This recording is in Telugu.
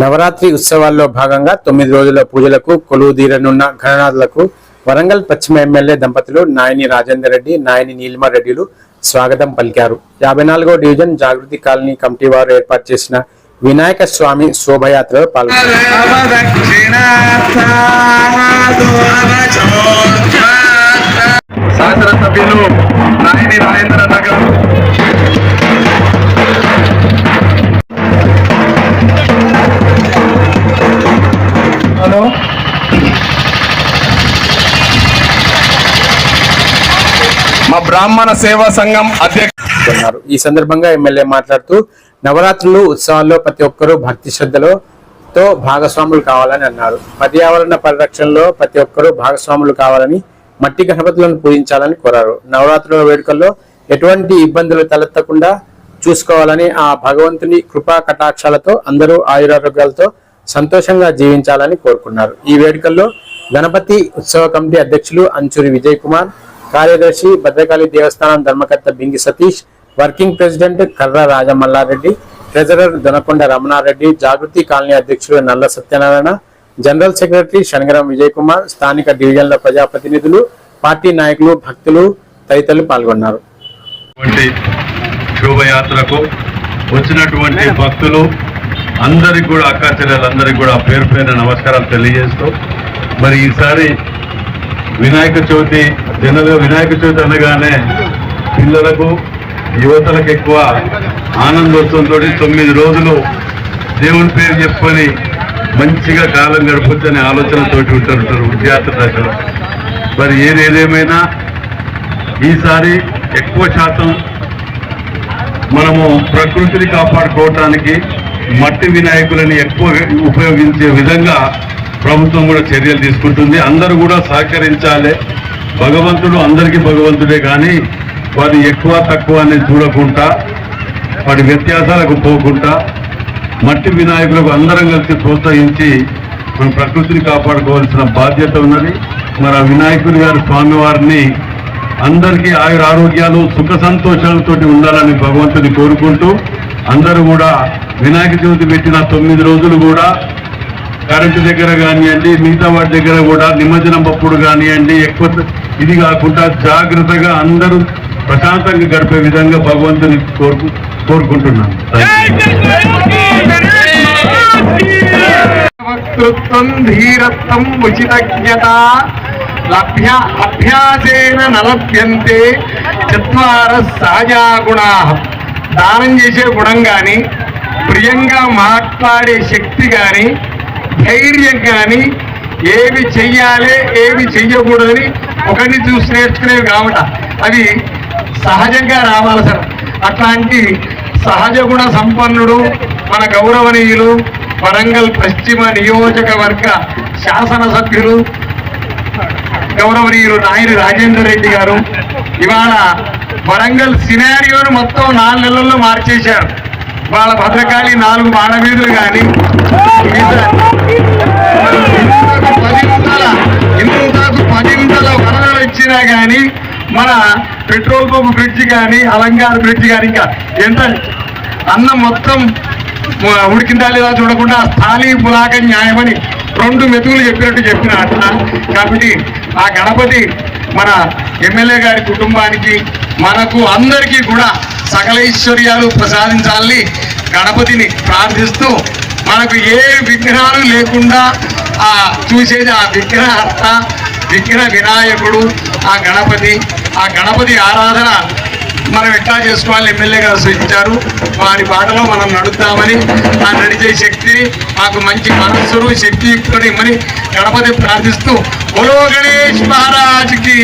నవరాత్రి ఉత్సవాల్లో భాగంగా తొమ్మిది రోజుల పూజలకు కొలువు తీరనున్న గణనాథులకు వరంగల్ పశ్చిమ ఎమ్మెల్యే దంపతులు నాయని రాజేందర్ రెడ్డి నాయని నీలిమారెడ్డిలు స్వాగతం పలికారు. యాభై నాలుగో డివిజన్ జాగృతి కాలనీ కమిటీ వారు ఏర్పాటు చేసిన వినాయక స్వామి శోభయాత్రలో పాల్గొన్నారు. శాసనసభ్యులు హలో. మా బ్రాహ్మణ సేవా సంఘం అధ్యక్షున్నారు ఈ సందర్భంగా ఎమ్మెల్యే మాట్లాడుతూ నవరాత్రులు ఉత్సవాల్లో ప్రతి ఒక్కరూ భక్తి శ్రద్ధలో తో భాగస్వాములు కావాలని అన్నారు. పర్యావరణ పరిరక్షణలో ప్రతి ఒక్కరూ భాగస్వాములు కావాలని మట్టి గణపతులను పూజించాలని కోరారు. నవరాత్రుల వేడుకల్లో ఎటువంటి ఇబ్బందులు తలెత్తకుండా చూసుకోవాలని ఆ భగవంతుని కృపా కటాక్షాలతో అందరూ ఆయురారోగ్యాలతో సంతోషంగా జీవించాలని కోరుకున్నారు. ఈ వేడుకల్లో గణపతి ఉత్సవ కమిటీ అధ్యక్షులు అంచూరి విజయ్ కుమార్ కార్యదర్శి భద్రకాళి దేవస్థానం ధర్మకర్త Bingi Satish working president Karra Rajamallareddy treasurer Donakonda Ramanareddy Jagruthi colony అధ్యక్షులు నల్ల సత్యనారాయణ జనరల్ సెక్రటరీ శనగరం విజయ్ కుమార్ స్థానిక డివిజన్ల ప్రజాప్రతినిధులు పార్టీ నాయకులు భక్తులు తదితరులు పాల్గొన్నారు. శోభయాత్రకు వచ్చినటువంటి భక్తులు అందరికి కూడా అక్క చెల్లెలందరికీ కూడా పేరు పేరు నమస్కారాలు తెలియజేస్తూ మరి ఈసారి వినాయక చవితి జనరల్గా వినాయక చవితి అనగానే పిల్లలకు యువతలకు ఎక్కువ ఆనందోత్సవంతో తొమ్మిది రోజులు దేవుని పేరు చెప్పుకొని మంచిగా కాలం గడపొచ్చనే ఆలోచనతోటి ఉంటారు విద్యార్థి దశలో మరి ఏది ఏదేమైనా ఈసారి ఎక్కువ శాతం మనము ప్రకృతిని కాపాడుకోవటానికి మట్టి వినాయకులని ఎక్కువ ఉపయోగించే విధంగా ప్రభుత్వం కూడా చర్యలు తీసుకుంటుంది. అందరూ కూడా సహకరించాలి. భగవంతుడు అందరికీ భగవంతుడే కానీ వారి ఎక్కువ తక్కువ అనేది చూడకుండా వాటి వ్యత్యాసాలకు పోకుండా మట్టి వినాయకులకు అందరం కలిసి ప్రోత్సహించి మన ప్రకృతిని కాపాడుకోవాల్సిన బాధ్యత ఉన్నది. మరి ఆ వినాయకుడి గారి స్వామివారిని అందరికీ ఆయుర ఆరోగ్యాలు సుఖ సంతోషాలతోటి ఉండాలని భగవంతుని కోరుకుంటూ అందరూ కూడా వినాయక చవితి పెట్టిన తొమ్మిది రోజులు కూడా కరెంటు దగ్గర కానివ్వండి మిగతా వాటి దగ్గర కూడా నిమజ్జనం అప్పుడు కానివ్వండి ఎక్కువ ఇది కాకుండా జాగ్రత్తగా అందరూ ప్రశాంతంగా గడిపే విధంగా భగవంతుని కోరుకు కోరుకుంటున్నాను. వక్తృత్వం ధీరత్వం ఉచితజ్ఞత లభ్య అభ్యాసేన నలభ్యంతే చత్వార సహజా గుణా దానం చేసే గుణం కానీ ప్రియంగా మాట్లాడే శక్తి కానీ ధైర్యం కానీ ఏవి చెయ్యాలి ఏవి చెయ్యకూడదని ఒకరిని చూసి నేర్చుకునేవి కావట. అవి సహజంగా రావాలి సార్. అట్లాంటి సహజ గుణ సంపన్నుడు మన గౌరవనీయులు వరంగల్ పశ్చిమ నియోజకవర్గ శాసనసభ్యులు గౌరవనీయులు నాయని రాజేందర్ రెడ్డి గారు ఇవాళ వరంగల్ సినారియోను మొత్తం నాలుగు నెలల్లో మార్చేశారు. వాళ్ళ భద్రకాళి నాలుగు మానవీధులు కానీ ఇంతకు పదింతల వరదలు వచ్చినా కానీ మన పెట్రోల్ పంప్ బ్రిడ్జ్ కానీ అలంకార బ్రిడ్జ్ కానీ ఇంకా ఎంత అన్నం మొత్తం ఉడికిందా లేదా చూడకుండా స్థాళీ పులాక న్యాయమని రెండు మెతుకులు చెప్పినట్టు చెప్పిన అట్ల. కాబట్టి ఆ గణపతి మన ఎమ్మెల్యే గారి కుటుంబానికి మనకు అందరికీ కూడా సకల ఐశ్వర్యాలు ప్రసాదించాలని గణపతిని ప్రార్థిస్తూ మనకు ఏ విఘ్నాలు లేకుండా ఆ చూసేది ఆ విగ్రహర్త విగ్రహ వినాయకుడు ఆ గణపతి. ఆ గణపతి ఆరాధన మనం ఎట్లా చేసుకోవాలని ఎమ్మెల్యే గారు సూచించారు. వారి బాటలో మనం నడుద్దామని ఆ నడిచే శక్తిని మాకు మంచి మనస్సును శక్తియుక్తుని ఇమ్మని గణపతి ప్రార్థిస్తూ బోలో గణేష్ మహారాజ్కి.